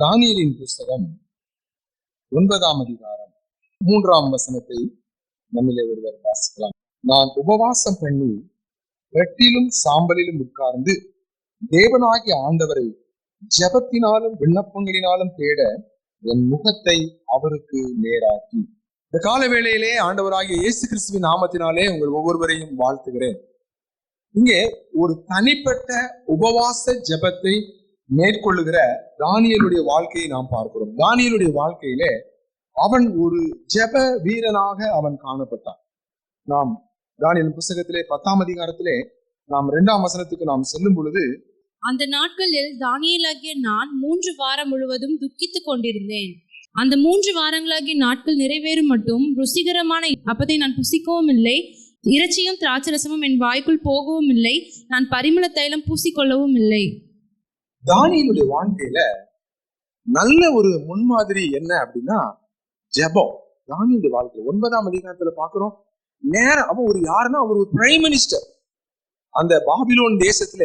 தானியலின் புஸ்தகம் ஒன்பதாம் அதிகாரம் மூன்றாம் வசனத்தை நம்மிலே ஒருவர் வாசிக்கலாம். நான் உபவாசம் பண்ணி ரெட்டிலும் சாம்பலிலும் உட்கார்ந்து தேவனாகிய ஆண்டவரை ஜெபத்தினாலும் விண்ணப்பங்களினாலும் தேட என் முகத்தை அவருக்கு நேராக்கி. இந்த கால வேளையிலே ஆண்டவராகிய இயேசு கிறிஸ்துவின் நாமத்தினாலே உங்கள் ஒவ்வொருவரையும் வாழ்த்துகிறேன். இங்கே ஒரு தனிப்பட்ட உபவாச ஜெபத்தை மேற்கொள்ளுகிற தானியலுடைய வாழ்க்கையை நாம் பார்க்கிறோம். தானியலுடைய வாழ்க்கையிலே அவன் ஒரு ஜெப வீரனாக அவன் காணப்பட்டான். நாம் தானியல் புஸ்தகத்திலே பத்தாம் அதிகாரத்திலே நாம் இரண்டாம் வசனத்துக்கு நாம் செல்லும் பொழுது அந்த நாட்களில் தானியலாகிய நான் மூன்று வாரம் முழுவதும் துக்கித்துக் கொண்டிருந்தேன். அந்த மூன்று வாரங்களாகிய நாட்கள் நிறைவேறும் மட்டும் ருசிகரமான அப்பதை நான் புசிக்கவும் இல்லை இறைச்சியும் திராட்சரசமும் என் வாய்க்குள் போகவும் இல்லை நான் பரிமள தைலம் பூசிக்கொள்ளவும் இல்லை. தானியனுடைய வாழ்க்கையில நல்ல ஒரு முன்மாதிரி என்ன அப்படின்னா ஜெபம். தானியலுடைய வாழ்க்கையில ஒன்பதாம் அதிகாரத்துல பாக்குறோம் நேரம் அவன் ஒரு யாருன்னா அவர் ஒரு பிரைம் மினிஸ்டர் அந்த பாபிலோன் தேசத்துல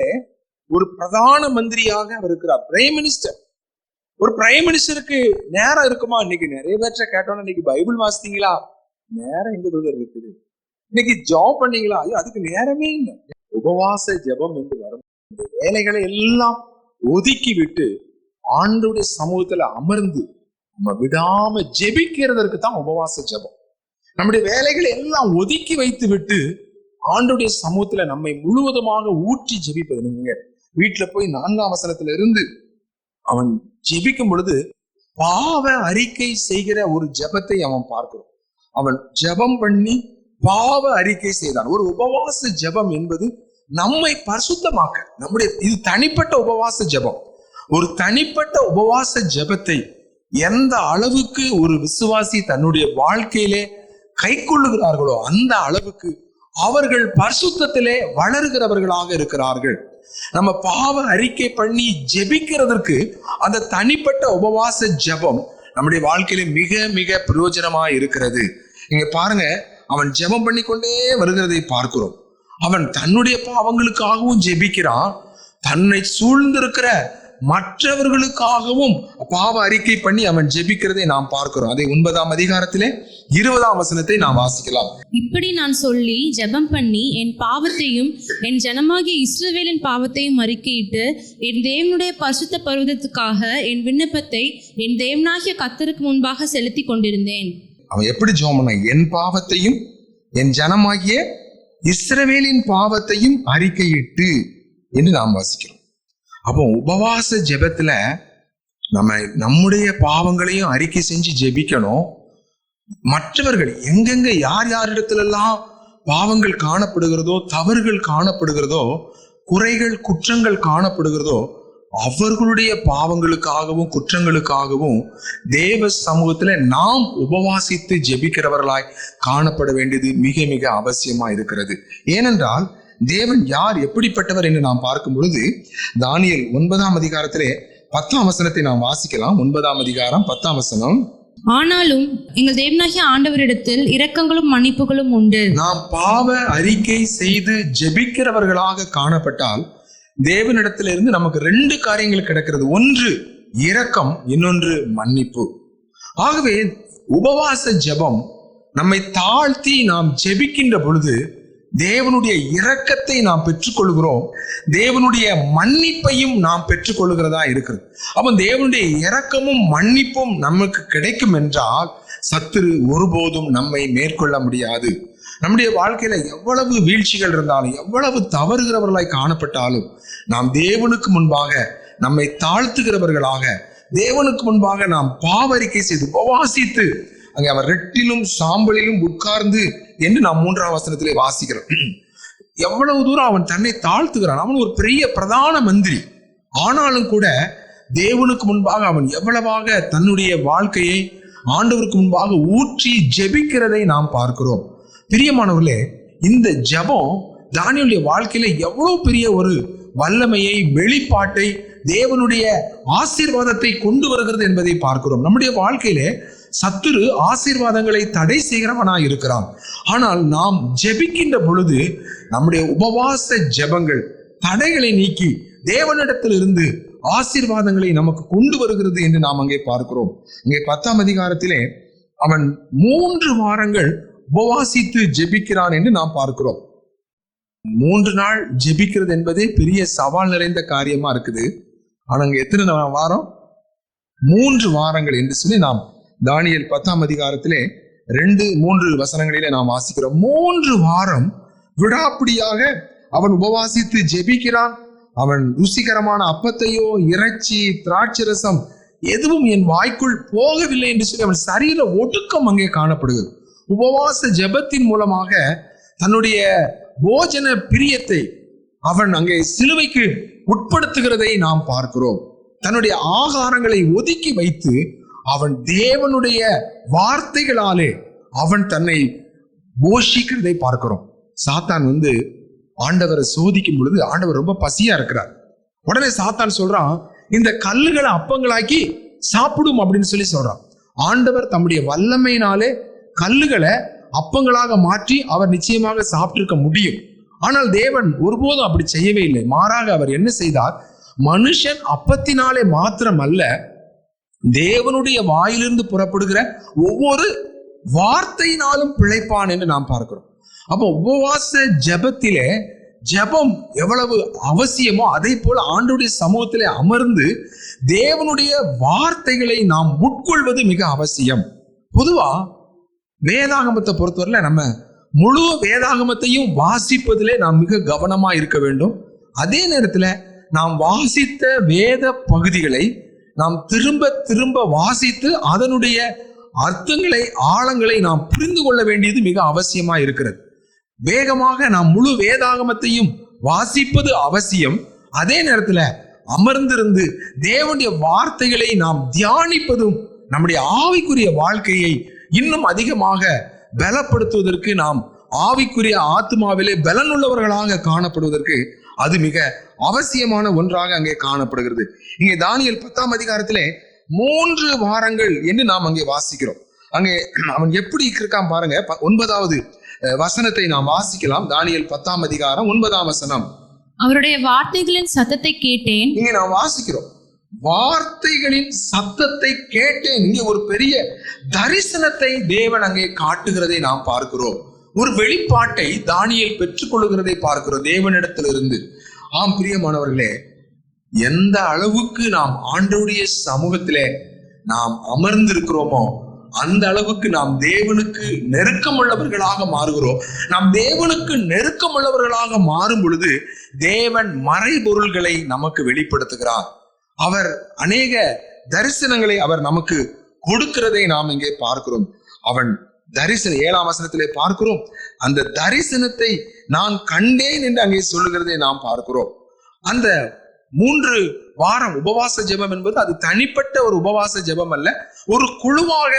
ஒரு பிரதான மந்திரியாக அவர் இருக்கிறார். பிரைம் மினிஸ்டர் ஒரு பிரைம் மினிஸ்டருக்கு நேரம் இருக்குமா? இன்னைக்கு நிறைய பேர்ட்ட கேட்டோம்னா இன்னைக்கு பைபிள் வாசித்தீங்களா? நேரம் எங்க பிரதர் இருக்குது? இன்னைக்கு ஜாப் பண்ணீங்களா? ஐயோ அதுக்கு நேரமே இல்லை. உபவாச ஜெபம் என்று வரும். இந்த வேலைகளை எல்லாம் ஒதுக்கி விட்டு ஆண்டுடைய சமூகத்துல அமர்ந்து நம்ம விடாம ஜெபிக்கிறதற்கு தான் உபவாச ஜெபம். நம்முடைய வேலைகளை எல்லாம் ஒதுக்கி வைத்து விட்டு ஆண்டுடைய சமூகத்துல நம்மை முழுவதுமாக ஊற்றி ஜெபிப்பது நீங்க வீட்டுல போய் நான்காம் வசனத்துல இருந்து அவன் ஜெபிக்கும் பொழுது பாவ அறிக்கை செய்கிற ஒரு ஜெபத்தை அவன் பார்க்கிறோம். அவன் ஜெபம் பண்ணி பாவ அறிக்கை செய்தான். ஒரு உபவாச ஜெபம் என்பது நம்மை பரிசுத்தமாக்க. நம்முடைய இது தனிப்பட்ட உபவாச ஜெபம். ஒரு தனிப்பட்ட உபவாச ஜெபத்தை எந்த அளவுக்கு ஒரு விசுவாசி தன்னுடைய வாழ்க்கையிலே கை கொள்ளுகிறார்களோ அந்த அளவுக்கு அவர்கள் பரிசுத்தத்திலே வளர்கிறவர்களாக இருக்கிறார்கள். நம்ம பாவ அறிக்கை பண்ணி ஜெபிக்கிறதற்கு அந்த தனிப்பட்ட உபவாச ஜெபம் நம்முடைய வாழ்க்கையில மிக மிக பிரயோஜனமா இருக்கிறது. இங்க பாருங்க அவன் ஜெபம் பண்ணி கொண்டே வருகிறதை பார்க்கிறோம். அவன் தன்னுடைய பாவங்களுக்காகவும் ஜெபிக்கிறான். தன்னை சூழ்ந்திருக்கிற மற்றவர்களுக்காகவும் பாவ அறிக்கை பண்ணி அவன் ஜெபிக்கிறதை நாம் பார்க்கிறோம். அதை ஒன்பதாம் அதிகாரத்திலே இருபதாம் வசனத்தை நாம் வாசிக்கலாம். இப்படி நான் சொல்லி ஜெபம் பண்ணி என் பாவத்தையும் என் ஜனமாகிய இஸ்ரவேலின் பாவத்தையும் அறிக்கையிட்டு என் தேவனுடைய பரிசுத்த பருவதத்துக்காக என் விண்ணப்பத்தை என் தேவனாகிய கத்தருக்கு முன்பாக செலுத்தி கொண்டிருந்தேன். அவன் எப்படி பண்ணான்? என் பாவத்தையும் என் ஜனமாகிய இஸ்ரவேலின் பாவத்தையும் அறிக்கையிட்டு என்று நாம் வாசிக்கிறோம். அப்போ உபவாச ஜெபத்துல நம்ம நம்முடைய பாவங்களையும் அறிக்கை செஞ்சு ஜெபிக்கணும். மற்றவர்கள் எங்கெங்க யார் யாரிடத்துலலாம் பாவங்கள் காணப்படுகிறதோ தவறுகள் காணப்படுகிறதோ குறைகள் குற்றங்கள் காணப்படுகிறதோ அவர்களுடைய பாவங்களுக்காகவும் குற்றங்களுக்காகவும் தேவ சமூகத்துல நாம் உபவாசித்து ஜெபிக்கிறவர்களாய் காணப்பட வேண்டியது மிக மிக அவசியமா இருக்கிறது. ஏனென்றால் தேவன் யார் எப்படிப்பட்டவர் என்று நாம் பார்க்கும் பொழுது தானியல் ஒன்பதாம் அதிகாரத்திலே பத்தாம் வசனத்தை நாம் வாசிக்கலாம். ஒன்பதாம் அதிகாரம் பத்தாம் வசனம். ஆனாலும் எங்கள் தேவனாகிய ஆண்டவரிடத்தில் இரக்கங்களும் மன்னிப்புகளும் உண்டு. நாம் பாவ அறிக்கை செய்து ஜெபிக்கிறவர்களாக காணப்பட்டால் தேவனிடத்திலிருந்து நமக்கு ரெண்டு காரியங்கள் கிடைக்கிறது. ஒன்று இரக்கம் இன்னொன்று மன்னிப்பு. ஆகவே உபவாச ஜெபம் நம்மை தாழ்த்தி நாம் ஜெபிக்கின்ற பொழுது தேவனுடைய இரக்கத்தை நாம் பெற்றுக்கொள்கிறோம். தேவனுடைய மன்னிப்பையும் நாம் பெற்றுக்கொள்கிறதா இருக்கிறது. அப்போ தேவனுடைய இரக்கமும் மன்னிப்பும் நமக்கு கிடைக்கும் என்றால் சத்துரு ஒருபோதும் நம்மை மேற்கொள்ள முடியாது. நம்முடைய வாழ்க்கையில எவ்வளவு வீழ்ச்சிகள் இருந்தாலும் எவ்வளவு தவறுகிறவர்களாய் காணப்பட்டாலும் நாம் தேவனுக்கு முன்பாக நம்மை தாழ்த்துகிறவர்களாக தேவனுக்கு முன்பாக நாம் பாவரிக்கை செய்து உபவாசித்து அங்கே அவர் ரெட்டிலும் சாம்பலிலும் உட்கார்ந்து என்று நாம் மூன்றாம் வசனத்திலே வாசிக்கிறோம். எவ்வளவு தூரம் அவன் தன்னை தாழ்த்துகிறான். அவன் ஒரு பெரிய பிரதான மந்திரி. ஆனாலும் கூட தேவனுக்கு முன்பாக அவன் எவ்வளவாக தன்னுடைய வாழ்க்கையை ஆண்டவருக்கு முன்பாக ஊற்றி ஜெபிக்கிறதை நாம் பார்க்கிறோம். பிரியமானவர்களே இந்த ஜெபம் தானியலுடைய வாழ்க்கையில எவ்வளவு பெரிய ஒரு வல்லமையை வெளிப்பாட்டை தேவனுடைய ஆசீர்வாதத்தை கொண்டு வருகிறது என்பதை பார்க்கிறோம். நம்முடைய வாழ்க்கையிலே சத்துரு ஆசீர்வாதங்களை தடை செய்கிறவனாக இருக்கிறான். ஆனால் நாம் ஜெபிக்கின்ற பொழுது நம்முடைய உபவாச ஜெபங்கள் தடைகளை நீக்கி தேவனிடத்தில் இருந்து ஆசீர்வாதங்களை நமக்கு கொண்டு வருகிறது என்று நாம் அங்கே பார்க்கிறோம். இங்கே பத்தாம் அதிகாரத்திலே அவன் மூன்று வாரங்கள் உபவாசித்து ஜெபிக்கிறான் என்று நாம் பார்க்கிறோம். மூன்று நாள் ஜெபிக்கிறது என்பதே பெரிய சவால் நிறைந்த காரியமா இருக்குது. ஆனா அங்க எத்தனை வாரம்? மூன்று வாரங்கள் என்று சொல்லி நாம் தானியல் பத்தாம் அதிகாரத்திலே ரெண்டு மூன்று வசனங்களிலே நாம் வாசிக்கிறோம். மூன்று வாரம் விடாப்பிடியாக அவன் உபவாசித்து ஜெபிக்கிறான். அவன் ருசிகரமான அப்பத்தையோ இறைச்சி திராட்சரசம் எதுவும் என் வாய்க்குள் போகவில்லை என்று சொல்லி அவன் சரீர ஒடுக்கம் அங்கே காணப்படுகிறது. உபவாச ஜெபத்தின் மூலமாக தன்னுடைய போஜன பிரியத்தை அவன் அங்கே சிலுவைக்கு உட்படுத்துகிறதை நாம் பார்க்கிறோம். தன்னுடைய ஆகாரங்களை ஒதுக்கி வைத்து அவன் தேவனுடைய வார்த்தைகளாலே அவன் தன்னை போஷிக்கிறதை பார்க்கிறோம். சாத்தான் வந்து ஆண்டவரை சோதிக்கும் பொழுது ஆண்டவர் ரொம்ப பசியா இருக்கிறார். உடனே சாத்தான் சொல்றான் இந்த கல்லுகளை அப்பங்களாக்கி சாப்பிடும் அப்படின்னு சொல்லி சொல்றான். ஆண்டவர் தம்முடைய வல்லமையினாலே கல்லுகளை அப்பங்களாக மாற்றி அவர் நிச்சயமாக சாப்பிட்டிருக்க முடியும். ஆனால் தேவன் ஒருபோதும் அப்படி செய்யவே இல்லை. மாறாக அவர் என்ன செய்தார்? மனுஷன் அப்பத்தினாலே மாத்திரம் அல்ல தேவனுடைய வாயிலிருந்து புறப்படுகிற ஒவ்வொரு வார்த்தையினாலும் பிழைப்பான் என்று நாம் பார்க்கிறோம். அப்போ உபவாச ஜபத்திலே ஜெபம் எவ்வளவு அவசியமோ அதே போல ஆண்டுடைய சமூகத்திலே அமர்ந்து தேவனுடைய வார்த்தைகளை நாம் உட்கொள்வது மிக அவசியம். பொதுவா வேதாகமத்தை பொறுத்தவரையில் நம்ம முழு வேதாகமத்தையும் வாசிப்பதிலே நாம் மிக கவனமாக இருக்க வேண்டும். அதே நேரத்தில் நாம் வாசித்த வேத பகுதிகளை நாம் திரும்ப திரும்ப வாசித்து அதனுடைய அர்த்தங்களை ஆழங்களை நாம் புரிந்து கொள்ள வேண்டியது மிக அவசியமாக இருக்கிறது. வேகமாக நாம் முழு வேதாகமத்தையும் வாசிப்பது அவசியம். அதே நேரத்தில் அமர்ந்திருந்து தேவனுடைய வார்த்தைகளை நாம் தியானிப்பதும் நம்முடைய ஆவிக்குரிய வாழ்க்கையை இன்னும் அதிகமாக பலப்படுத்துவதற்கு நாம் ஆவிக்குரிய ஆத்மாவிலே பலனுள்ளவர்களாக காணப்படுவதற்கு அது மிக அவசியமான ஒன்றாக அங்கே காணப்படுகிறது. இங்கே தானியல் பத்தாம் அதிகாரத்திலே மூன்று வாரங்கள் என்று நாம் அங்கே வாசிக்கிறோம். அங்கே அவன் எப்படி இருக்கான் பாருங்க. ஒன்பதாவது வசனத்தை நாம் வாசிக்கலாம். தானியல் பத்தாம் அதிகாரம் ஒன்பதாம் வசனம். அவருடைய வார்த்தைகளின் சத்தத்தை கேட்டேன். இங்கே நாம் வாசிக்கிறோம். வார்த்தைகளின் சத்தத்தை கேட்டேன் இங்கே ஒரு பெரிய தரிசனத்தை தேவன் அங்கே காட்டுகிறதை நாம் பார்க்கிறோம். ஒரு வெளிப்பாட்டை தானியல் பெற்றுக்கொள்கிறதை பார்க்கிறோம் தேவனிடத்திலிருந்து. ஆம் பிரியமானவர்களே எந்த அளவுக்கு நாம் ஆண்டோடைய சமூகத்திலே நாம் அமர்ந்திருக்கிறோமோ அந்த அளவுக்கு நாம் தேவனுக்கு நெருக்கமுள்ளவர்களாக மாறுகிறோம். நாம் தேவனுக்கு நெருக்கமுள்ளவர்களாக மாறும் பொழுது தேவன் மறைபொருள்களை நமக்கு வெளிப்படுத்துகிறார். அவர் அநேக தரிசனங்களை அவர் நமக்கு கொடுக்கிறதை நாம் இங்கே பார்க்கிறோம். அவன் தரிசன ஏழாம் வசனத்திலே பார்க்கிறோம். அந்த தரிசனத்தை நான் கண்டேன் என்று அங்கே சொல்லுகிறதை நாம் பார்க்கிறோம். அந்த மூன்று வாரம் உபவாச ஜெபம் என்பது அது தனிப்பட்ட ஒரு உபவாச ஜெபம் அல்ல. ஒரு குழுவாக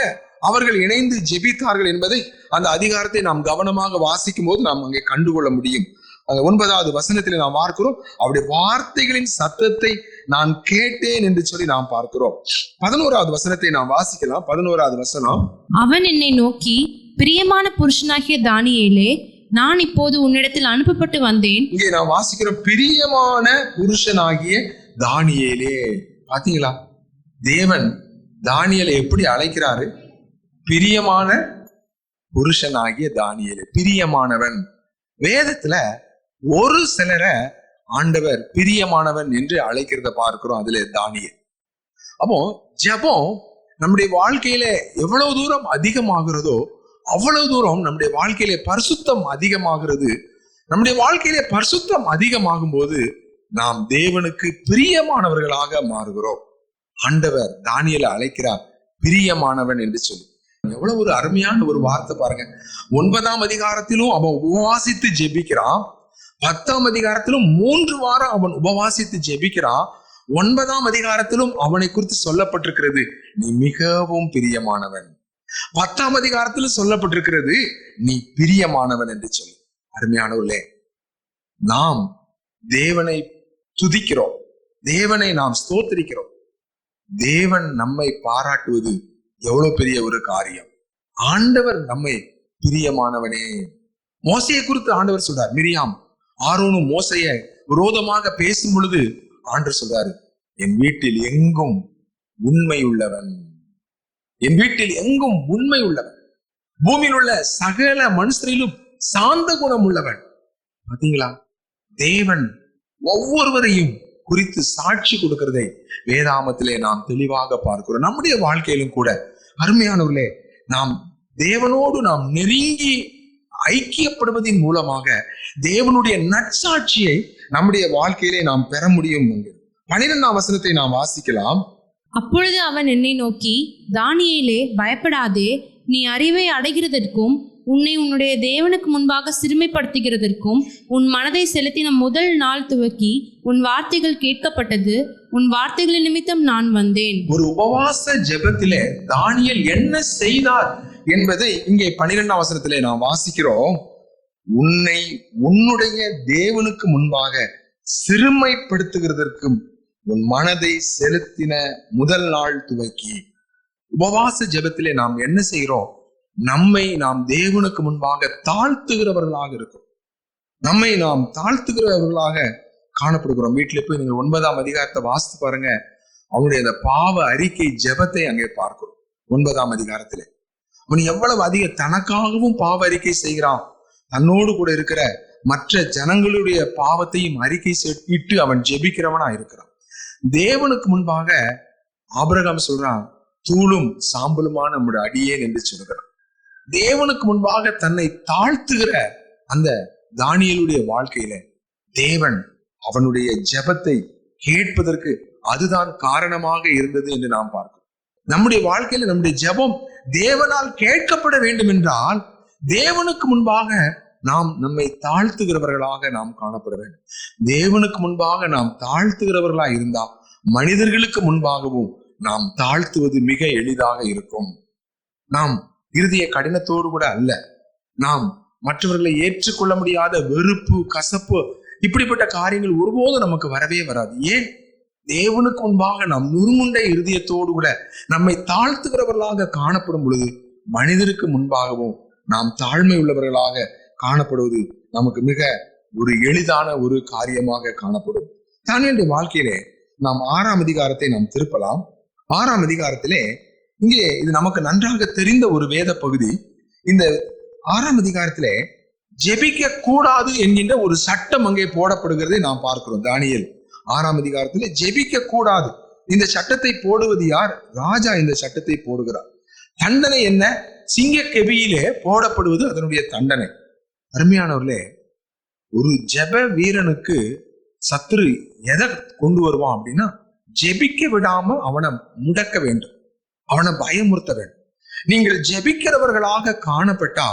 அவர்கள் இணைந்து ஜெபித்தார்கள் என்பதை அந்த அதிகாரத்தை நாம் கவனமாக வாசிக்கும் போது நாம் அங்கே கண்டுகொள்ள முடியும். அந்த ஒன்பதாவது வசனத்திலே நாம் பார்க்கிறோம். அவருடைய வார்த்தைகளின் சத்தத்தை நான் கேட்டேன் என்று சொல்லி நாம் பார்க்கிறோம். பதினோராவது வசனத்தை நாம் வாசிக்கலாம். பதினோராவது வசனம். அவன் என்னை நோக்கி பிரியமான புருஷனாகிய தானியேலே நான் இப்போது உன்னிடத்தில் அனுப்பப்பட்டு வந்தேன். இங்கே நாம் வாசிக்கிறோம் பிரியமான புருஷனாகிய தானியேலே. பாத்தீங்களா? தேவன் தானியேலை எப்படி அழைக்கிறாரு? பிரியமான புருஷனாகிய தானியேலே. பிரியமானவன். வேதத்துல ஒரு சிலரை ஆண்டவர் பிரியமானவன் என்று அழைக்கிறத பார்க்கிறோம் அதுல தானியல். அப்போ ஜெபம் நம்முடைய வாழ்க்கையில எவ்வளவு தூரம் அதிகமாகிறதோ அவ்வளவு தூரம் நம்முடைய வாழ்க்கையில பரிசுத்தம் அதிகமாகிறது. நம்முடைய வாழ்க்கையில பரிசுத்தம் அதிகமாகும் போது நாம் தேவனுக்கு பிரியமானவர்களாக மாறுகிறோம். ஆண்டவர் தானியலை அழைக்கிறார் பிரியமானவன் என்று சொல்லி. எவ்வளவு ஒரு அருமையான ஒரு வார்த்தை பாருங்க. ஒன்பதாம் அதிகாரத்திலும் அவன் உபவாசித்து ஜெபிக்கிறான். பத்தாம் அதிகாரத்திலும் மூன்று வாரம் அவன் உபவாசித்து ஜெபிக்கிறான். ஒன்பதாம் அதிகாரத்திலும் அவனை குறித்து சொல்லப்பட்டிருக்கிறது நீ மிகவும் பிரியமானவன். பத்தாம் அதிகாரத்திலும் சொல்லப்பட்டிருக்கிறது நீ பிரியமானவன் என்று சொல்லி. அருமையானவர்களே நாம் தேவனை துதிக்கிறோம். தேவனை நாம் ஸ்தோத்திரிக்கிறோம். தேவன் நம்மை பாராட்டுவது எவ்வளவு பெரிய ஒரு காரியம். ஆண்டவர் நம்மை பிரியமானவனே. மோசையை குறித்து ஆண்டவர் சொல்றார் மிரியாம் ஆரோனும் மோசைய விரோதமாக பேசும் பொழுது ஆண்டு சொல்றாரு என் வீட்டில் எங்கும் உண்மை உள்ளவன் என் வீட்டில் எங்கும் உண்மை உள்ளவன் பூமியில் உள்ள சகல மனுஷரிலும் சாந்த குணம் உள்ளவன். பாத்தீங்களா? தேவன் ஒவ்வொருவரையும் குறித்து சாட்சி கொடுக்கிறதை வேதாமத்திலே நாம் தெளிவாக பார்க்கிறோம். நம்முடைய வாழ்க்கையிலும் கூட அருமையானவர்களே நாம் தேவனோடு நாம் நெருங்கி ஐக்கியப்படுவதின் மூலமாக தேவனுடைய நற்சாட்சியை நம்முடைய வாழ்க்கையிலே நாம் பெற முடியும் என்கிறது. பன்னிரெண்டாம் வசனத்தை நாம் வாசிக்கலாம். அப்பொழுது அவன் என்னை நோக்கி தானியேலே பயப்படாதே. நீ அறிவை அடைகிறதற்கும் உன்னை உன்னுடைய தேவனுக்கு முன்பாக சிறுமைப்படுத்துகிறதற்கும் உன் மனதை செலுத்தின முதல் நாள் துவக்கி உன் வார்த்தைகள் கேட்கப்பட்டது. உன் வார்த்தைகளின் நிமித்தம் நான் வந்தேன். ஒரு உபவாச ஜெபத்திலே தானியேல் என்ன செய்தார்? என்பதை இங்கே பனிரெண்டாம் வசனத்திலே நாம் வாசிக்கிறோம். உன்னை உன்னுடைய தேவனுக்கு முன்பாக சிறுமைப்படுத்துகிறதற்கும் உன் மனதை செலுத்தின முதல் நாள் துவக்கி. உபவாச ஜெபத்திலே நாம் என்ன செய்கிறோம்? நம்மை நாம் தேவனுக்கு முன்பாக தாழ்த்துகிறவர்களாக இருக்கும் நம்மை நாம் தாழ்த்துகிறவர்களாக காணப்படுகிறோம். வீட்டில் போய் நீங்கள் ஒன்பதாம் அதிகாரத்தை வாசித்து பாருங்க. அவனுடைய அந்த பாவ அறிக்கை ஜெபத்தை அங்கே பார்க்கிறோம். ஒன்பதாம் அதிகாரத்திலே. அவன் எவ்வளவு அதிக தனக்காகவும் பாவ அறிக்கை செய்கிறான்? தன்னோடு கூட இருக்கிற மற்ற ஜனங்களுடைய பாவத்தையும் அறிக்கை இட்டு அவன் ஜெபிக்கிறவனா இருக்கிறான். தேவனுக்கு முன்பாக ஆபிரகாம் சொல்றான் தூளும் சாம்பலுமான நம்முடைய அடியேன் என்று சொல்கிறான். தேவனுக்கு முன்பாக தன்னை தாழ்த்துகிற அந்த தானியலுடைய வாழ்க்கையில தேவன் அவனுடைய ஜெபத்தை கேட்பதற்கு அதுதான் காரணமாக இருந்தது என்று நாம் பார்க்கிறோம். நம்முடைய வாழ்க்கையில நம்முடைய ஜெபம் தேவனால் கேட்கப்பட வேண்டும் என்றால் தேவனுக்கு முன்பாக நாம் நம்மை தாழ்த்துகிறவர்களாக நாம் காணப்பட வேண்டும். தேவனுக்கு முன்பாக நாம் தாழ்த்துகிறவர்களா இருந்தா மனிதர்களுக்கு முன்பாகவும் நாம் தாழ்த்துவது மிக எளிதாக இருக்கும். நாம் இறுதிய கடினத்தோடு கூட அல்ல. நாம் மற்றவர்களை ஏற்றுக்கொள்ள முடியாத வெறுப்பு கசப்பு இப்படிப்பட்ட காரியங்கள் ஒருபோதும் நமக்கு வரவே வராது. ஏன்? தேவனுக்கு முன்பாக நாம் நுறுமுண்ட இருதயத்தோடு கூட நம்மை தாழ்த்துகிறவர்களாக காணப்படும் பொழுது மனிதருக்கு முன்பாகவும் நாம் தாழ்மை உள்ளவர்களாக காணப்படுவது நமக்கு மிக ஒரு எளிதான ஒரு காரியமாக காணப்படும். தானியலுடைய வாழ்க்கையிலே நாம் ஆறாம் அதிகாரத்தை நாம் திருப்பலாம். ஆறாம் அதிகாரத்திலே இங்கே இது நமக்கு நன்றாக தெரிந்த ஒரு வேத பகுதி. இந்த ஆறாம் அதிகாரத்திலே ஜெபிக்க கூடாது என்கின்ற ஒரு சட்டம் அங்கே போடப்படுகிறதை நாம் பார்க்கிறோம். தானியல் ஆறாம் அதிகாரத்துல ஜெபிக்க கூடாது இந்த சட்டத்தை போடுவது யார்? ராஜா இந்த சட்டத்தை போடுகிறார். தண்டனை என்ன? சிங்க கெபியிலே போடப்படுவது அதனுடைய தண்டனை. அருமையானவர்களே ஒரு ஜெப வீரனுக்கு சத்துரு எதை கொண்டு வருவான் அப்படின்னா ஜெபிக்க விடாம அவனை முடக்க வேண்டும். அவனை பயமுறுத்த வேண்டும். நீங்கள் ஜெபிக்கிறவர்களாக காணப்பட்டா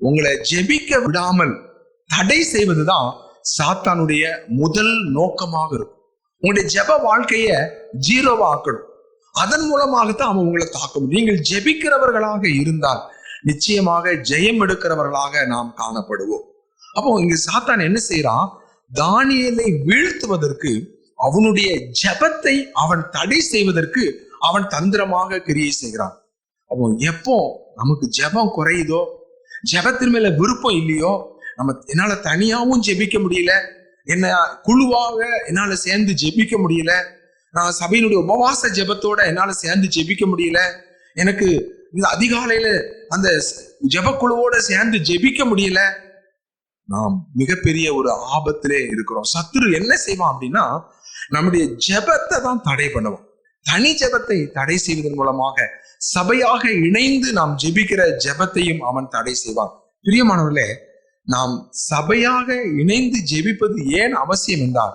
உங்களை ஜெபிக்க விடாமல் தடை செய்வதுதான் சாத்தானுடைய முதல் நோக்கமாக இருக்கும். உங்களுடைய ஜெப வாழ்க்கைய ஜீரோவா ஆக்கணும் அதன் மூலமாகத்தான் அவன் உங்களை தாக்க முடியும். நீங்கள் ஜெபிக்கிறவர்களாக இருந்தால் நிச்சயமாக ஜெயம் எடுக்கிறவர்களாக நாம் காணப்படுவோம். அப்போ இங்க சாத்தான் என்ன செய்யறான் தானியலை வீழ்த்துவதற்கு அவனுடைய ஜெபத்தை அவன் தடை செய்வதற்கு அவன் தந்திரமாக கிரியை செய்கிறான். அப்போ எப்போ நமக்கு ஜெபம் குறையுதோ ஜெபத்தின் மேல விருப்பம் இல்லையோ நம்ம என்னால தனியாவும் ஜெபிக்க முடியல. என்ன குழுவாக என்னால சேர்ந்து ஜெபிக்க முடியல. நான் சபையினுடைய உபவாச ஜெபத்தோட என்னால சேர்ந்து ஜெபிக்க முடியல. எனக்கு இந்த அதிகாலையில அந்த ஜெபக்குழுவோட சேர்ந்து ஜெபிக்க முடியல. நாம் மிகப்பெரிய ஒரு ஆபத்திலே இருக்கிறோம். சத்துரு என்ன செய்வான் அப்படின்னா நம்முடைய ஜெபத்தை தான் தடை பண்ணுவான். தனி ஜெபத்தை தடை செய்வதன் மூலமாக சபையாக இணைந்து நாம் ஜெபிக்கிற ஜெபத்தையும் அவன் தடை செய்வான். பிரியமானவர்களே நாம் சபையாக இணைந்து ஜெபிப்பது ஏன் அவசியம் என்றால்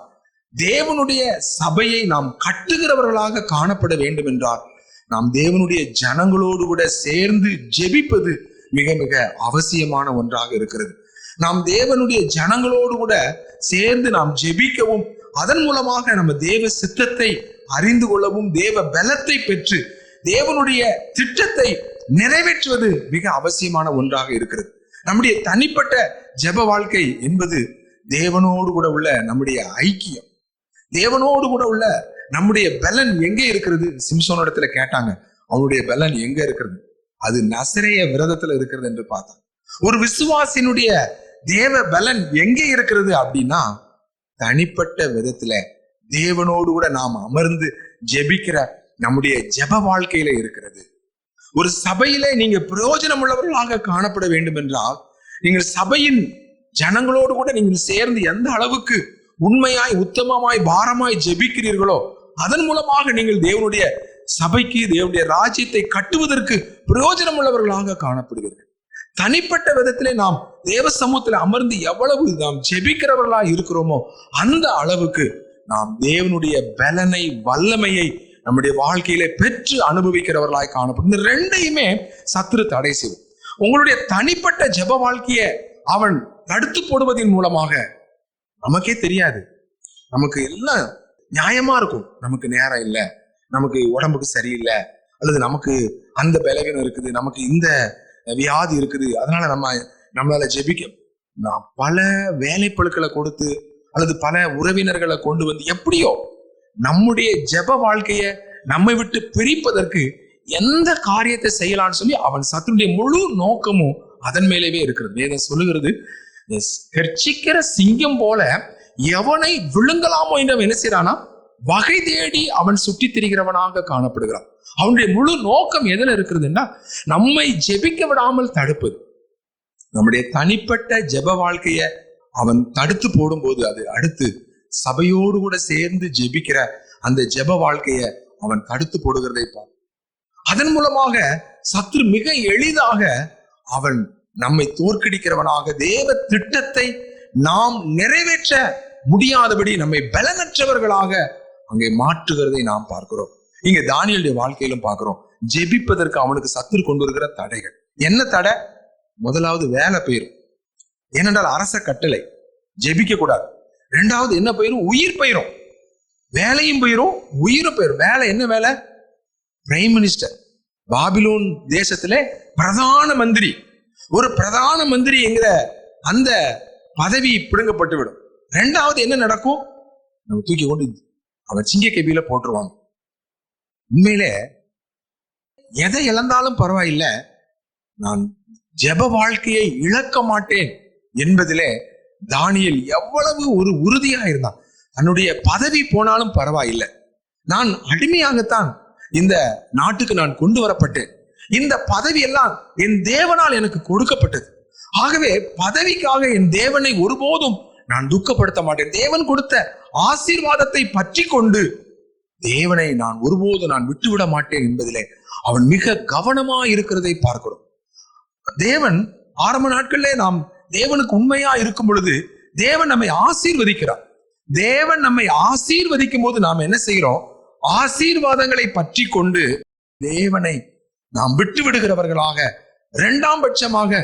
தேவனுடைய சபையை நாம் கட்டுகிறவர்களாக காணப்பட வேண்டும் என்றார் நாம் தேவனுடைய ஜனங்களோடு கூட சேர்ந்து ஜெபிப்பது மிக மிக அவசியமான ஒன்றாக இருக்கிறது. நாம் தேவனுடைய ஜனங்களோடு கூட சேர்ந்து நாம் ஜெபிக்கவும் அதன் மூலமாக நம்ம தேவ சித்தத்தை அறிந்து கொள்ளவும் தேவ பலத்தை பெற்று தேவனுடைய திட்டத்தை நிறைவேற்றுவது மிக அவசியமான ஒன்றாக இருக்கிறது. நம்முடைய தனிப்பட்ட ஜெப வாழ்க்கை என்பது தேவனோடு கூட உள்ள நம்முடைய ஐக்கியம். தேவனோடு கூட உள்ள நம்முடைய பலன் எங்க இருக்கிறது? சிம்சோனிடத்துல கேட்டாங்க. அவனுடைய பலன் எங்க இருக்கிறது? அது நசரைய விரதத்துல இருக்கிறது என்று பார்த்தாங்க ஒரு விசுவாசினுடைய தேவ பலன் எங்க இருக்கிறது அப்படின்னா தனிப்பட்ட விதத்துல தேவனோடு கூட நாம் அமர்ந்து ஜெபிக்கிற நம்முடைய ஜெப வாழ்க்கையில இருக்கிறது. ஒரு சபையில நீங்க பிரயோஜனம் உள்ளவர்களாக காணப்பட வேண்டும் என்றால் நீங்கள் சபையின் ஜனங்களோடு கூட நீங்கள் சேர்ந்து எந்த அளவுக்கு உண்மையாய் உத்தமமாய் பாரமாய் ஜெபிக்கிறீர்களோ அதன் மூலமாக நீங்கள் தேவனுடைய சபைக்கு தேவனுடைய ராஜ்யத்தை கட்டுவதற்கு பிரயோஜனம் உள்ளவர்களாக காணப்படுவீர்கள். தனிப்பட்ட விதத்திலே நாம் தேவ சமூகத்தில் அமர்ந்து எவ்வளவு நாம் ஜெபிக்கிறவர்களா இருக்கிறோமோ அந்த அளவுக்கு நாம் தேவனுடைய பலனை வல்லமையை நம்முடைய வாழ்க்கையில பெற்று அனுபவிக்கிறவர்களாய் காணப்படும். இந்த ரெண்டையுமே சத்துரு தடை செய்வோம் உங்களுடைய தனிப்பட்ட ஜெப வாழ்க்கைய அவன் தடுத்து போடுவதன் மூலமாக நமக்கே தெரியாது. நமக்கு எல்லாம் நியாயமா இருக்கும். நமக்கு நேரம் இல்லை. நமக்கு உடம்புக்கு சரியில்லை. அல்லது நமக்கு அந்த பலவீனம் இருக்குது. நமக்கு இந்த வியாதி இருக்குது. அதனால நம்ம நம்மளால ஜெபிக்க நான் பல வேலைப்பழுக்களை கொடுத்து அல்லது பல உறவினர்களை கொண்டு வந்து எப்படியோ நம்முடைய ஜெப வாழ்க்கைய நம்மை விட்டு பிரிப்பதற்கு எந்த காரியத்தை செய்யலாம்னு சொல்லி அவன் சத்துடைய முழு நோக்கமும் அதன் மேலேவே இருக்கிறது. வேதம் சொல்லுகிறது கர்ச்சிக்கிற சிங்கம் போல எவனை விழுங்கலாமோ என்று அவன் என்ன செய்யறானா வகை தேடி அவன் சுற்றி திரிகிறவனாக காணப்படுகிறான். அவனுடைய முழு நோக்கம் எதில் இருக்கிறதுன்னா நம்மை ஜெபிக்க விடாமல் தடுப்பது. நம்முடைய தனிப்பட்ட ஜெப வாழ்க்கைய அவன் தடுத்து போடும்போது அது அடுத்து சபையோடு கூட சேர்ந்து ஜெபிக்கிற அந்த ஜெப வாழ்க்கைய அவன் தடுத்து போடுகிறதை பார்த்து அதன் மூலமாக சத்ரு மிக எளிதாக அவன் நம்மை தோற்கடிக்கிறவனாக தேவ திட்டத்தை நாம் நிறைவேற்ற முடியாதபடி நம்மை பலனற்றவர்களாக அங்கே மாற்றுகிறதை நாம் பார்க்கிறோம். இங்க தானியலுடைய வாழ்க்கையிலும் பார்க்கிறோம். ஜெபிப்பதற்கு அவனுக்கு சத்துரு கொண்டு வருகிற தடைகள். என்ன தடை? முதலாவது வேலை போயிரும். ஏனென்றால் அரச கட்டளை. ஜெபிக்க கூடாது. ரெண்டாவது என்ன போயிரும்? உயிர் போயிரும். வேலையும் போயிரும் உயிரும் போயிரும். வேலை என்ன வேலை? பிரைம் மினிஸ்டர் பாபிலோன் தேசத்திலே பிரதான மந்திரி. ஒரு பிரதான மந்திரி என்கிற அந்த பதவி பிடுங்கப்பட்டு விடும் ரெண்டாவது என்ன நடக்கும்? நம்ம தூக்கி கொண்டு அவன் சிங்க கபியில போட்டுருவாங்க. உண்மையிலே எதை இழந்தாலும் பரவாயில்லை. நான் ஜெப வாழ்க்கையை இழக்க மாட்டேன் என்பதிலே தானியல் எவ்வளவு ஒரு உறுதியா இருந்தான் தன்னுடைய பதவி போனாலும் பரவாயில்லை. நான் அடிமையாகத்தான் இந்த நாட்டுக்கு நான் கொண்டு வரப்பட்டேன். இந்த பதவி எல்லாம் என் தேவனால் எனக்கு கொடுக்கப்பட்டது. ஆகவே பதவிக்காக என் தேவனை ஒருபோதும் நான் துக்கப்படுத்த மாட்டேன். தேவன் கொடுத்த ஆசீர்வாதத்தை பற்றி கொண்டு தேவனை நான் ஒருபோதும் நான் விட்டுவிட மாட்டேன் என்பதிலே அவன் மிக கவனமா இருக்கிறதை பார்க்கிறோம். தேவன் ஆரம்ப நாட்களிலே நாம் தேவனுக்கு உண்மையா இருக்கும் பொழுது தேவன் நம்மை ஆசீர்வதிக்கிறார். தேவன் நம்மை ஆசீர்வதிக்கும் போது நாம் என்ன செய்கிறோம்? ஆசீர்வாதங்களை பற்றி கொண்டு தேவனை நாம் விட்டு விடுகிறவர்களாக இரண்டாம் பட்சமாக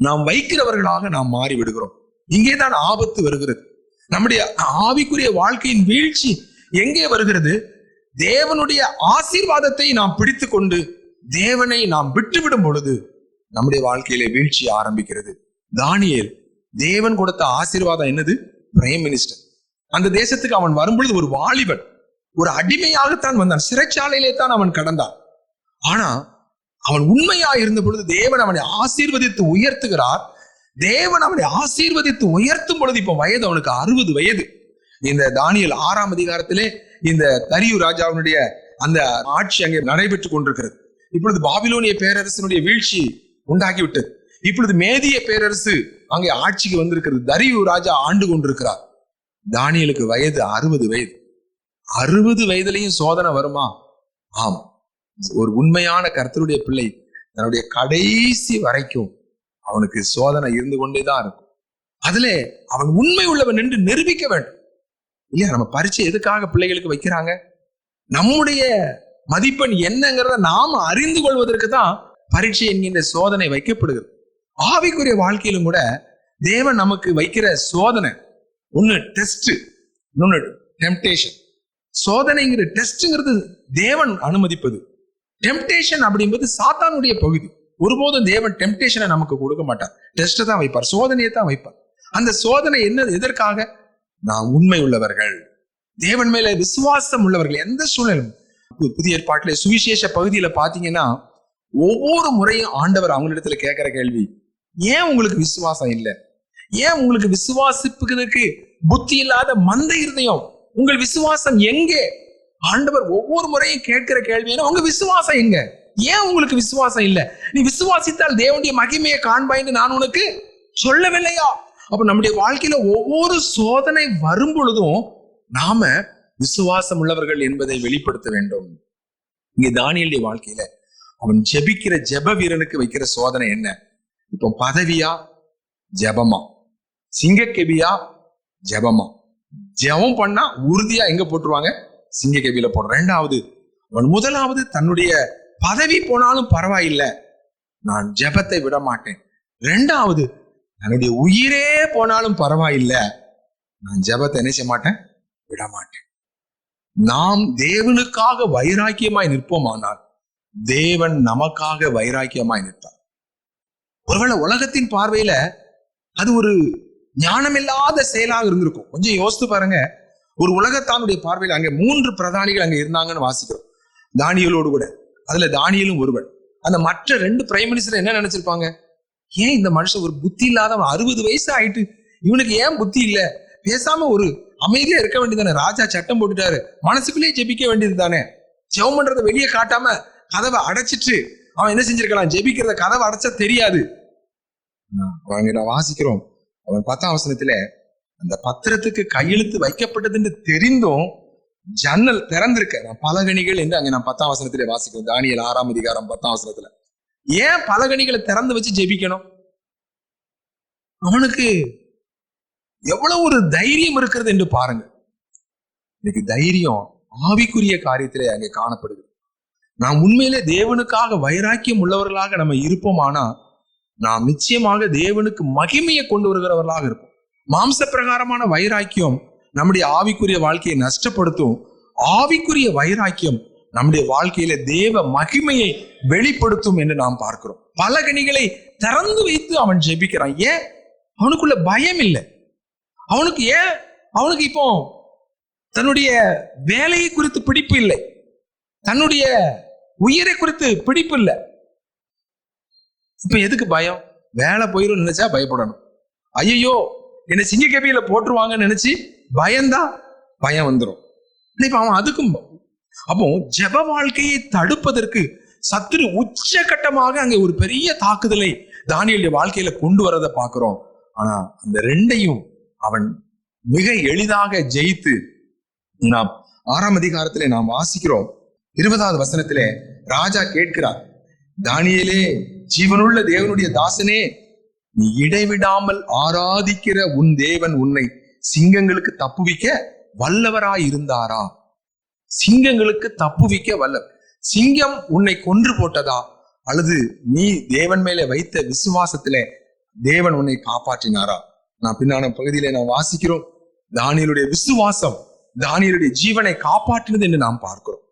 நாம் வைக்கிறவர்களாக நாம் மாறி விடுகிறோம் இங்கேதான் ஆபத்து வருகிறது. நம்முடைய ஆவிக்குரிய வாழ்க்கையின் வீழ்ச்சி எங்கே வருகிறது? தேவனுடைய ஆசீர்வாதத்தை நாம் பிடித்து கொண்டு தேவனை நாம் விட்டுவிடும் பொழுது நம்முடைய வாழ்க்கையில வீழ்ச்சி ஆரம்பிக்கிறது. தானியல் தேவன் கொடுத்த ஆசீர்வாதம் என்னது? பிரைம் மினிஸ்டர் அந்த தேசத்துக்கு அவன் வரும்பொழுது ஒரு வாலிபன். ஒரு அடிமையாகத்தான் வந்தான். சிறைச்சாலையிலே தான் அவன் கடந்தான். ஆனா அவன் உண்மையா இருந்த பொழுது தேவன் அவனை ஆசீர்வதித்து உயர்த்துகிறார். தேவன் அவனை ஆசீர்வதித்து உயர்த்தும் பொழுது இப்ப வயது அவனுக்கு அறுபது வயது. இந்த தானியல் ஆறாம் அதிகாரத்திலே இந்த தரியு ராஜாவினுடைய அந்த ஆட்சி அங்கே நடைபெற்றுக் கொண்டிருக்கிறது. இப்பொழுது பாபிலோனிய பேரரசனுடைய வீழ்ச்சி உண்டாகிவிட்டது. இப்பொழுது மேதிய பேரரசு அங்கே ஆட்சிக்கு வந்திருக்கிறது. தரியு ராஜா ஆண்டு கொண்டிருக்கிறார். தானியலுக்கு வயது அறுபது வயது. அறுபது வயதுலயும் சோதனை வருமா? ஆம். ஒரு உண்மையான கர்த்தருடைய பிள்ளை தன்னுடைய கடைசி வரைக்கும் அவனுக்கு சோதனை இருந்து கொண்டேதான் இருக்கும். அதுல அவன் உண்மை உள்ளவன் என்று நிரூபிக்க வேண்டும். இல்லையா? நம்ம பரீட்சை எதுக்காக பிள்ளைகளுக்கு வைக்கிறாங்க? நம்முடைய மதிப்பெண் என்னங்கிறத நாம அறிந்து கொள்வதற்கு தான் பரீட்சை என்கின்ற சோதனை வைக்கப்படுகிறது. ஆவிக்குரிய வாழ்க்கையிலும் கூட தேவன் நமக்கு வைக்கிற சோதனை ஒன்று டெஸ்ட் இன்னொன்று டெம்டேஷன் சோதனைங்கிற டெஸ்ட்ங்கிறது தேவன் அனுமதிப்பது. டெம்டேஷன் அப்படிங்கிறது சாத்தானுடைய பகுதி. ஒருபோதும் தேவன் டெம்டேஷனை நமக்கு கொடுக்க மாட்டார். டெஸ்ட்டை தான் வைப்பார். சோதனையை தான் வைப்பார். அந்த சோதனை என்ன எதற்காக? நாம் உண்மை உள்ளவர்கள். தேவன் மேல விசுவாசம் உள்ளவர்கள். எந்த சூழ்நிலும் புதிய ஏற்பாட்டிலே சுவிசேஷ பகுதியில பாத்தீங்கன்னா ஒவ்வொரு முறையும் ஆண்டவர் அவங்களிடத்துல கேட்கிற கேள்வி ஏன் உங்களுக்கு விசுவாசம் இல்லை? ஏன் உங்களுக்கு விசுவாசிப்புக்கு புத்தி இல்லாத மந்த இருதயம் உங்கள் விசுவாசம் எங்கே? ஆண்டவர் ஒவ்வொரு முறையும் கேட்கிற கேள்வி உங்க விசுவாசம் எங்க? ஏன் உங்களுக்கு விசுவாசம் இல்ல? நீ விசுவாசித்தால் தேவனுடைய மகிமையை காண்பாய்ன்னு நான் உனக்கு சொல்லவில்லையா? அப்ப நம்முடைய வாழ்க்கையில ஒவ்வொரு சோதனை வரும் பொழுதும் நாம விசுவாசம் உள்ளவர்கள் என்பதை வெளிப்படுத்த வேண்டும். இங்க தானியலுடைய வாழ்க்கையில அவன் ஜெபிக்கிற ஜெப வீரனுக்கு வைக்கிற சோதனை என்ன? இப்போ பதவியா? ஜெபமா. சிங்கக்கெபியா? ஜெபமா. ஜெபம் பண்ணா உறுதியா எங்க போட்டுருவாங்க? சிங்கக்கெபியில போடுற. ரெண்டாவது அவன் முதலாவது தன்னுடைய பதவி போனாலும் பரவாயில்லை. நான் ஜெபத்தை விட மாட்டேன். ரெண்டாவது தன்னுடைய உயிரே போனாலும் பரவாயில்லை. நான் ஜெபத்தை என்ன செய்ய மாட்டேன்? விட மாட்டேன். நாம் தேவனுக்காக வைராக்கியமாய் நிற்போமானால் தேவன் நமக்காக வைராக்கியமாய் நிற்பார். ஒருவேளை உலகத்தின் பார்வையில அது ஒரு ஞானமில்லாத செயலாக இருந்திருக்கும். கொஞ்சம் யோசித்து பாருங்க. ஒரு உலகத்தானுடைய பார்வையில் அங்கே மூன்று பிரதானிகள் அங்கே இருந்தாங்கன்னு வாசிக்கிறோம். தானியலோடு கூட. அதுல தானியலும் ஒருவன். அந்த மற்ற ரெண்டு பிரைம் மினிஸ்டர் என்ன நினைச்சிருப்பாங்க? ஏன் இந்த மனுஷன் ஒரு புத்தி இல்லாதவன்? அறுபது வயசு ஆயிட்டு இவனுக்கு ஏன் புத்தி இல்ல? பேசாம ஒரு அமைதியா இருக்க வேண்டியதானே ராஜா சட்டம் போட்டுட்டாரு. மனசுக்குள்ளேயே ஜெபிக்க வேண்டியது தானே? ஜெபம் பண்றதை வெளியே காட்டாம கதவை அடைச்சிட்டு அவன் என்ன செஞ்சிருக்கலாம்? ஜெபிக்கிறத கதவை அடைச்சா தெரியாது. நான் வாசிக்கிறோம். அவன் பத்தாம் அவசரத்துல அந்த பத்திரத்துக்கு கையெழுத்து வைக்கப்பட்டதுன்னு தெரிந்தும் ஜன்னல் திறந்திருக்க நான் பலகணிகள் என்று அங்க நான் பத்தாம் வசனத்திலே வாசிக்கிறேன். தானியல் ஆறாம் அதிகாரம் பத்தாம் வசனத்துல. ஏன் பலகணிகளை திறந்து வச்சு ஜெபிக்கணும்? அவனுக்கு எவ்வளவு ஒரு தைரியம் இருக்கிறது என்று பாருங்க. இன்னைக்கு தைரியம் ஆவிக்குரிய காரியத்திலே அங்கே காணப்படுது. நாம் உண்மையிலே தேவனுக்காக வைராக்கியம் உள்ளவர்களாக நம்ம இருப்போமானா நாம் நிச்சயமாக தேவனுக்கு மகிமையை கொண்டு வருகிறவர்களாக இருப்போம். மாம்ச பிரகாரமான வைராக்கியம் நம்முடைய ஆவிக்குரிய வாழ்க்கையை நஷ்டப்படுத்தும். ஆவிக்குரிய வைராக்கியம் நம்முடைய வாழ்க்கையில தேவ மகிமையை வெளிப்படுத்தும் என்று நாம் பார்க்கிறோம். பல கனிகளை திறந்து வைத்து அவன் ஜெபிக்கிறான். ஏன்? அவனுக்குள்ள பயம் இல்லை. அவனுக்கு ஏன் அவனுக்கு இப்போ தன்னுடைய வேலையை குறித்து பிடிப்பு இல்லை. தன்னுடைய உயிரை குறித்து பிடிப்பு இல்லை. இப்போ எதுக்கு பயம்? வேலை போயிடும் நினைச்சா பயப்படணும். ஐயோ என்னை சிங்கக்கபியில போட்டுருவாங்கன்னு நினைச்சு பயம்தான் பயம் வந்துடும் இப்போ அவன் அதுக்கும் அப்போ ஜெப வாழ்க்கையை தடுப்பதற்கு சத்துரு உச்சகட்டமாக அங்கே ஒரு பெரிய தாக்குதலை தானியலுடைய வாழ்க்கையில கொண்டு வரதை பார்க்கிறோம். ஆனா அந்த ரெண்டையும் அவன் மிக எளிதாக ஜெயித்து நாம் ஆறாம் அதிகாரத்திலே நாம் வாசிக்கிறோம். இருபதாவது வசனத்திலே ராஜா கேட்கிறார் தானியலே ஜீவனுள்ள தேவனுடைய தாசனே நீ இடைவிடாமல் ஆராதிக்கிற உன் தேவன் உன்னை சிங்கங்களுக்கு தப்புவிக்க வல்லவராய் இருந்தாரா? சிங்கங்களுக்கு தப்புவிக்க வல்ல சிங்கம் உன்னை கொன்று போட்டதா? அல்லது நீ தேவன் மேலே வைத்த விசுவாசத்துல தேவன் உன்னை காப்பாற்றினாரா? நான் பின்னான பகுதியில நான் வாசிக்கிறோம். தானியலுடைய விசுவாசம் தானியலுடைய ஜீவனை காப்பாற்றினது என்று நாம் பார்க்கிறோம்.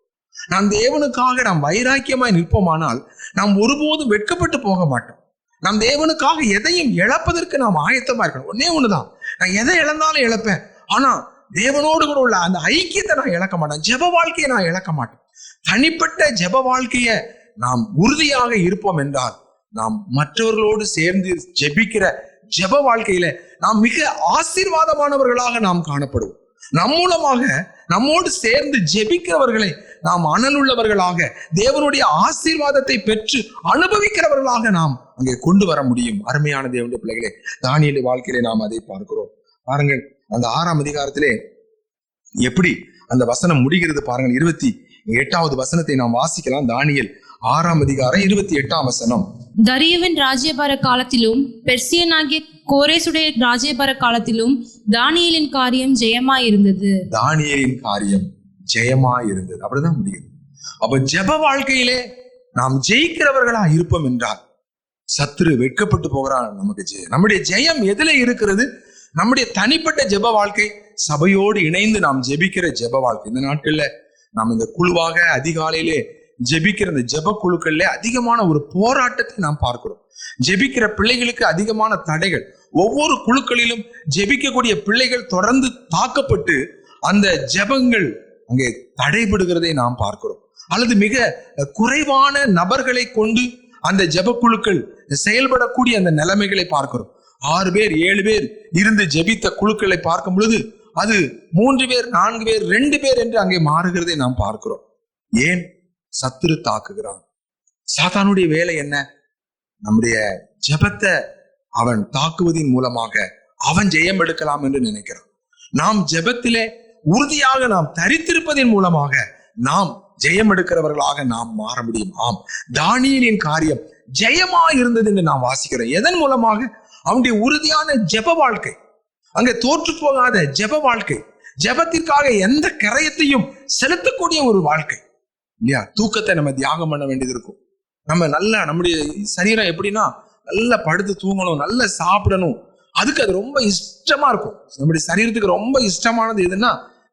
நாம் தேவனுக்காக நாம் வைராக்கியமாய் நிற்போமானால் நாம் ஒருபோதும் வெட்கப்பட்டு போக மாட்டோம். நம் தேவனுக்காக எதையும் இழப்பதற்கு நாம் ஆயத்தமா இருக்கணும். ஒன்னே ஒண்ணுதான். நான் எதை இழந்தாலும் இழப்பேன். ஆனா தேவனோடு கூட உள்ள அந்த ஐக்கியத்தை நான் இழக்க மாட்டேன். ஜெப வாழ்க்கையை நான் இழக்க மாட்டேன். தனிப்பட்ட ஜெப வாழ்க்கைய நாம் உறுதியாக இருப்போம் என்றால் நாம் மற்றவர்களோடு சேர்ந்து ஜெபிக்கிற ஜெப வாழ்க்கையில நாம் மிக ஆசீர்வாதமானவர்களாக நாம் காணப்படுவோம். நம் மூலமாக நம்மோடு சேர்ந்து ஜெபிக்கிறவர்களை நாம் அனல் உள்ளவர்களாக தேவனுடைய ஆசீர்வாதத்தை பெற்று அனுபவிக்கிறவர்களாக நாம் அங்கே கொண்டு வர முடியும். அருமையான தேவனுடைய பிள்ளைகளே தானியலி வாழ்க்கையிலே நாம் அதை பார்க்கிறோம். பாருங்கள் அந்த ஆறாம் அதிகாரத்திலே எப்படி அந்த வசனம் முடிகிறது பாருங்கள். இருபத்தி எட்டாவது வசனத்தை நாம் வாசிக்கலாம். தானியல் ஆறாம் அதிகாரம் இருபத்தி எட்டாம் வசனம். தரியவின் ராஜ்யபார காலத்திலும் பெர்சியனாகிய கோரேசுடைய ராஜ்யபார காலத்திலும் தானியேலின் காரியம் ஜெயமாயிருந்தது. தானியலின் காரியம் ஜெயமா இருந்தது அப்படிதான் முடியுது. அப்ப ஜெப வாழ்க்கையிலே நாம் ஜெயிக்கிறவர்களா இருப்போம் என்றால் சத்துரு வெட்கப்பட்டு போகிறான் நமக்கு ஜெயம் நம்முடைய ஜெயம் எதுல இருக்கிறது நம்முடைய தனிப்பட்ட ஜெப வாழ்க்கை சபையோடு இணைந்து நாம் ஜெபிக்கிற ஜெப வாழ்க்கை. இந்த நாட்கள்ல நாம் இந்த குழுவாக அதிகாலையிலே ஜெபிக்கிற இந்த ஜெப குழுக்கள்ல அதிகமான ஒரு போராட்டத்தை நாம் பார்க்கிறோம். ஜெபிக்கிற பிள்ளைகளுக்கு அதிகமான தடைகள். ஒவ்வொரு குழுக்களிலும் ஜெபிக்கக்கூடிய பிள்ளைகள் தொடர்ந்து தாக்கப்பட்டு அந்த ஜெபங்கள் அங்கே தடைபடுகிறதை நாம் பார்க்கிறோம். அல்லது மிக குறைவான நபர்களை கொண்டு அந்த ஜெபக்குழுக்கள் செயல்படக்கூடிய அந்த நிலைமைகளை பார்க்கிறோம். ஆறு பேர் ஏழு பேர் இருந்து ஜெபித்த குழுக்களை பார்க்கும் பொழுது அது மூன்று பேர் நான்கு பேர் ரெண்டு பேர் என்று அங்கே மாறுகிறதை நாம் பார்க்கிறோம். ஏன்? சத்துரு தாக்குகிறான் சாத்தானுடைய வேலை என்ன? நம்முடைய ஜெபத்தை அவன் தாக்குவதன் மூலமாக அவன் ஜெயம் எடுக்கலாம் என்று நினைக்கிறான். நாம் ஜபத்திலே உறுதியாக நாம் தரித்திருப்பதன் மூலமாக நாம் ஜெயம் எடுக்கிறவர்களாக நாம் மாற முடியும். ஆம். தானியலின் காரியம் ஜெயமா இருந்தது என்று நாம் வாசிக்கிறோம். எதன் மூலமாக? அவனுடைய உறுதியான ஜெப வாழ்க்கை. அங்கே தோற்று போகாத ஜெப வாழ்க்கை. ஜெபத்திற்காக எந்த கரையத்தையும் செலுத்தக்கூடிய ஒரு வாழ்க்கை. இல்லையா? தூக்கத்தை நம்ம தியாகம் பண்ண வேண்டியது இருக்கும். நம்ம நல்லா நம்முடைய சரீரம் எப்படின்னா நல்லா படுத்து தூங்கணும் நல்லா சாப்பிடணும். அதுக்கு அது ரொம்ப இஷ்டமா இருக்கும். நம்முடைய சரீரத்துக்கு ரொம்ப இஷ்டமானது எதுன்னா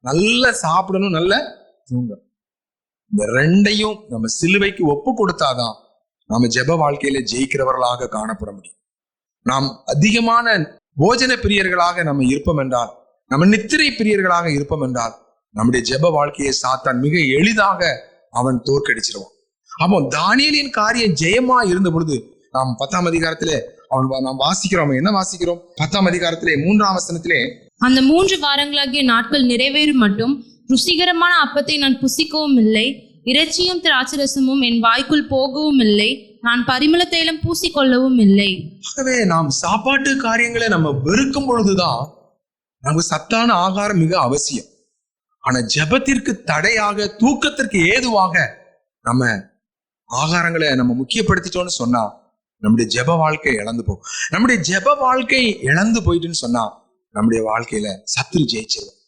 நல்லா சாப்பிடணும் நல்ல தூங்கணும் இந்த ரெண்டையும் நம்ம சிலுவைக்கு ஒப்பு கொடுத்தாதான் நாம ஜெப வாழ்க்கையில ஜெயிக்கிறவர்களாக காணப்பட முடியும். நாம் அதிகமான போஜன பிரியர்களாக நம்ம இருப்போம் என்றால் நம்ம நித்திரை பிரியர்களாக இருப்போம் என்றால் நம்முடைய ஜெப வாழ்க்கையை சாத்தான் மிக எளிதாக அவன் தோற்கடிச்சிருவான். அப்போ தானியலின் காரியம் ஜெயமா இருந்த பொழுது நாம் பத்தாம் அதிகாரத்திலே அவன் நாம் வாசிக்கிறோம். என்ன வாசிக்கிறோம்? பத்தாம் அதிகாரத்திலே மூன்றாம் வசனத்திலே. அந்த மூன்று வாரங்களாகிய நாட்கள் நிறைவேறும் மட்டும் ருசிகரமான அப்பத்தை நான் புசிக்கவும் இல்லை. இறைச்சியும் திராட்சரசமும் என் வாய்க்குள் போகவும் இல்லை. நான் பரிமள தைலம் பூசிக்கொள்ளவும் இல்லை. ஆகவே நாம் சாப்பாட்டு காரியங்களை நம்ம வெறுக்கும் பொழுதுதான் நமக்கு சத்தான ஆகாரம் மிக அவசியம். ஆனா ஜெபத்திற்கு தடையாக தூக்கத்திற்கு ஏதுவாக நம்ம ஆகாரங்களை நம்ம முக்கியப்படுத்திட்டோம்னு சொன்னா நம்முடைய ஜெப வாழ்க்கை இழந்து போகும். நம்முடைய ஜெப வாழ்க்கை இழந்து போயிட்டுன்னு சொன்னா நம்முடைய வாழ்க்கையில சத்துரு ஜெயிச்சிருவோம்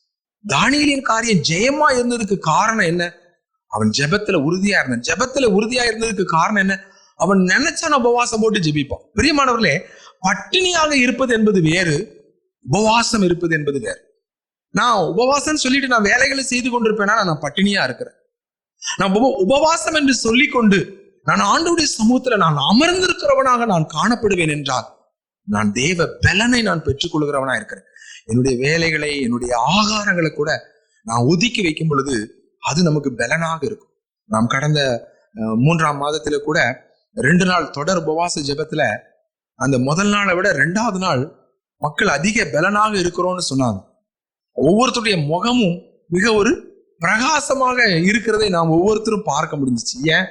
தானியலின் காரியம் ஜெயமா இருந்ததுக்கு காரணம் என்ன? அவன் ஜெபத்துல உறுதியா இருந்தான். ஜெபத்துல உறுதியா இருந்ததுக்கு காரணம் என்ன? அவன் நினைச்சான உபவாசம் போட்டு ஜெபிப்பான். பிரியமானவர்களே பட்டினியாக இருப்பது என்பது வேறு உபவாசம் இருப்பது என்பது வேறு. நான் உபவாசம் சொல்லிட்டு நான் வேலைகளை செய்து கொண்டிருப்பேனா? நான் பட்டினியா இருக்கிறேன். நான் உபவாசம் என்று சொல்லிக்கொண்டு நான் ஆண்டுடைய சமூகத்துல நான் அமர்ந்திருக்கிறவனாக நான் காணப்படுவேன் என்றால் நான் தேவ பலனை நான் பெற்றுக்கொள்கிறவனா இருக்கிறேன். என்னுடைய வேலைகளை என்னுடைய ஆகாரங்களை கூட நான் ஒதுக்கி வைக்கும் பொழுது அது நமக்கு பலனாக இருக்கும். நாம் கடந்த மூன்றாம் மாதத்துல கூட ரெண்டு நாள் தொடர் உபவாச ஜெபத்துல அந்த முதல் நாளை விட ரெண்டாவது நாள் மக்கள் அதிக பலனாக இருக்கிறோம்னு சொன்னாங்க. ஒவ்வொருத்தருடைய முகமும் மிக ஒரு பிரகாசமாக இருக்கிறதை நாம் ஒவ்வொருத்தரும் பார்க்க முடிஞ்சிச்சு. ஏன்?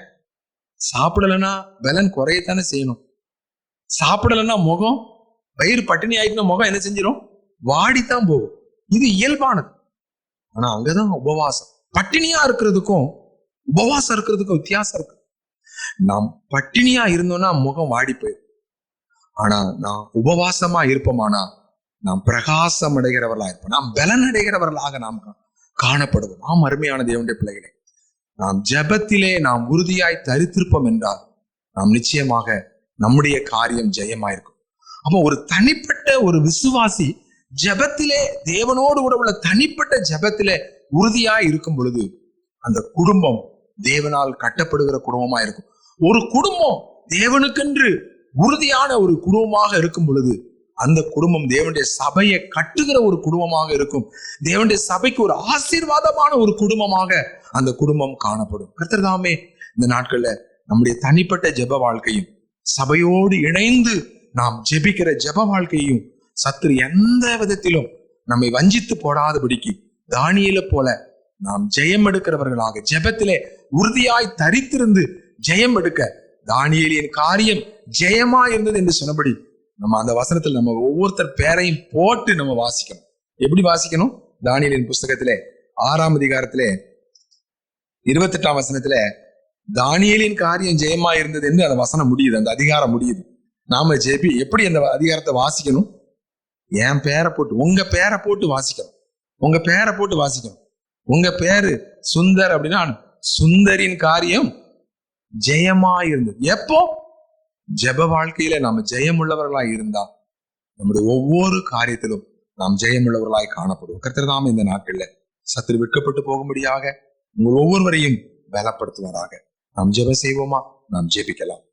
சாப்பிடலைன்னா பலன் குறையத்தானே செய்யணும். சாப்பிடலைன்னா முகம் வயிறு பட்டினி ஆயிட்டுனா முகம் என்ன செஞ்சிடும் வாடித்தான் போகும். இது இயல்பானது. ஆனா அங்கதான் உபவாசம். பட்டினியா இருக்கிறதுக்கும் உபவாசம் இருக்கிறதுக்கும் வித்தியாசம் இருக்கு. நாம் பட்டினியா இருந்தோம்னா முகம் வாடி போயிடும் ஆனா நான் உபவாசமா இருப்போமானா நாம் பிரகாசம் அடைகிறவர்களா இருப்போம். நாம் பலன் அடைகிறவர்களாக நாம் காணப்படுவோம். ஆம் அருமையான தேவனுடைய பிள்ளைகளே. நாம் ஜெபத்திலே நாம் உறுதியாய் தரித்திருப்போம் என்றால் நாம் நிச்சயமாக நம்முடைய காரியம் ஜெயமாயிருக்கும். அப்போ ஒரு தனிப்பட்ட ஒரு விசுவாசி ஜெபத்திலே தேவனோடு கூட உள்ள தனிப்பட்ட ஜெபத்திலே உறுதியாய் இருக்கும் பொழுது அந்த குடும்பம் தேவனால் கட்டப்படுகிற குடும்பமா இருக்கும் ஒரு குடும்பம் தேவனுக்கென்று உறுதியான ஒரு குடும்பமாக இருக்கும் பொழுது அந்த குடும்பம் தேவனுடைய சபையை கட்டுகிற ஒரு குடும்பமாக இருக்கும். தேவனுடைய சபைக்கு ஒரு ஆசீர்வாதமான ஒரு குடும்பமாக அந்த குடும்பம் காணப்படும். கர்த்தர்தாமே இந்த நாட்கள்ல நம்முடைய தனிப்பட்ட ஜெப வாழ்க்கையும் சபையோடு இணைந்து நாம் ஜெபிக்கிற ஜெப வாழ்க்கையும் சத்துரு எந்த விதத்திலும் நம்மை வஞ்சித்து போடாதபடிக்கு தானியல போல நாம் ஜெயம் எடுக்கிறவர்களாக ஜெபத்திலே உறுதியாய் தரித்திருந்து ஜெயம் எடுக்க தானியலின் காரியம் ஜெயமா இருந்தது என்று சொன்னபடி நம்ம அந்த வசனத்தில் நம்ம ஒவ்வொருத்தர் பேரையும் போட்டு நம்ம வாசிக்கணும். எப்படி வாசிக்கணும்? தானியலின் புஸ்தகத்திலே ஆறாம் அதிகாரத்திலே இருபத்தெட்டாம் வசனத்துல தானியலின் காரியம் ஜெயமா இருந்தது என்று அந்த வசனம் முடியுது. அந்த அதிகாரம் முடியுது. நாம ஜெபி எப்படி அந்த அதிகாரத்தை வாசிக்கணும்? என் பேரை போட்டு உங்க பேரை போட்டு வாசிக்கணும். உங்க பேரை போட்டு வாசிக்கணும். உங்க பேரு சுந்தர் அப்படின்னா சுந்தரின் காரியம் ஜெயமா இருந்தது. எப்போ? ஜெப வாழ்க்கையில நாம் ஜெயமுள்ளவர்களாய் இருந்தா நம்முடைய ஒவ்வொரு காரியத்திலும் நாம் ஜெயமுள்ளவர்களாய் காணப்படுவோம். கர்த்தர் இந்த நாட்கள்ல சத்துரு விற்கப்பட்டு போகும்படியாக உங்கள் ஒவ்வொருவரையும் பலப்படுத்துவாராக. நாம் ஜெப செய்வோமா? நாம் ஜெபிக்கலாம்.